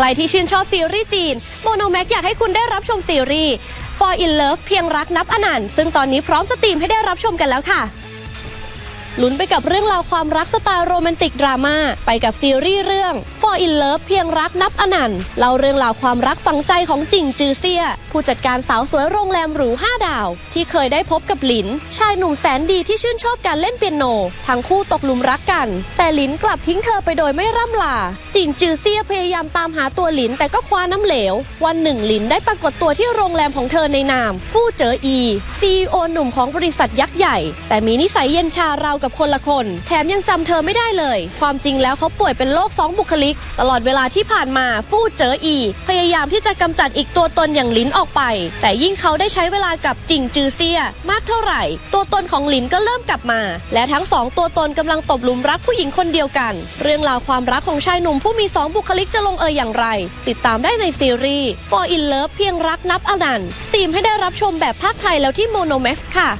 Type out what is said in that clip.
ใครที่ชื่นชอบซีรีส์จีนโมโนแม็กอยากให้คุณได้รับชมซีรีส์ For in Love เพียงรักนับอนันต์ซึ่งตอนนี้พร้อมสตรีมให้ได้รับชมกันแล้วค่ะ ลุ้นไปกับเรื่องราวความรักสไตล์โรแมนติกดราม่าไปกับซีรีส์เรื่อง For in Love เพียงรักนับอนันต์เล่าเรื่องราวความรักฝังใจของจิงจือเซีย ผู้จัดการสาวสวยโรงแรมหรู5ดาว ที่เคยได้พบกับหลิน ชายหนุ่มแสนดีที่ชื่นชอบการเล่นเปียโน ทั้งคู่ตกหลุมรักกัน แต่หลินกลับทิ้งเธอไปโดยไม่ร่ำลา จิงจือเซียพยายามตามหาตัวหลินแต่ก็คว้าน้ำเหลว วันหนึ่งหลินได้ปรากฏตัวที่โรงแรมของเธอในนาม ฟู่เจ๋ออีซีโอหนุ่มของบริษัทยักษ์ใหญ่ แต่มีนิสัยเย็นชาราวกับคนละคน แถมยังจำเธอไม่ได้เลย ความจริงแล้วเขาป่วยเป็นโรคสองบุคลิก ตลอดเวลาที่ผ่านมาฟู่เจออี พยายามที่จะกำจัดอีกตัวตนอย่างหลินออกไป แต่ยิ่งเขาได้ใช้เวลากับจิงจือเซีย มากเท่าไหร่ ตัวตนของหลินก็เริ่มกลับมา และทั้งสองตัวตนกำลังตบหลุมรักผู้หญิงคนเดียวกัน เรื่องราวความรักของชายหนุ่มผู้มีสองบุคลิกจะลงเอยอย่างไร ติดตามได้ในซีรีส์ For in Love เพียงรักนับอนันต์สตรีมให้ได้รับชมแบบภาคไทยแล้วที่ Monomax ค่ะ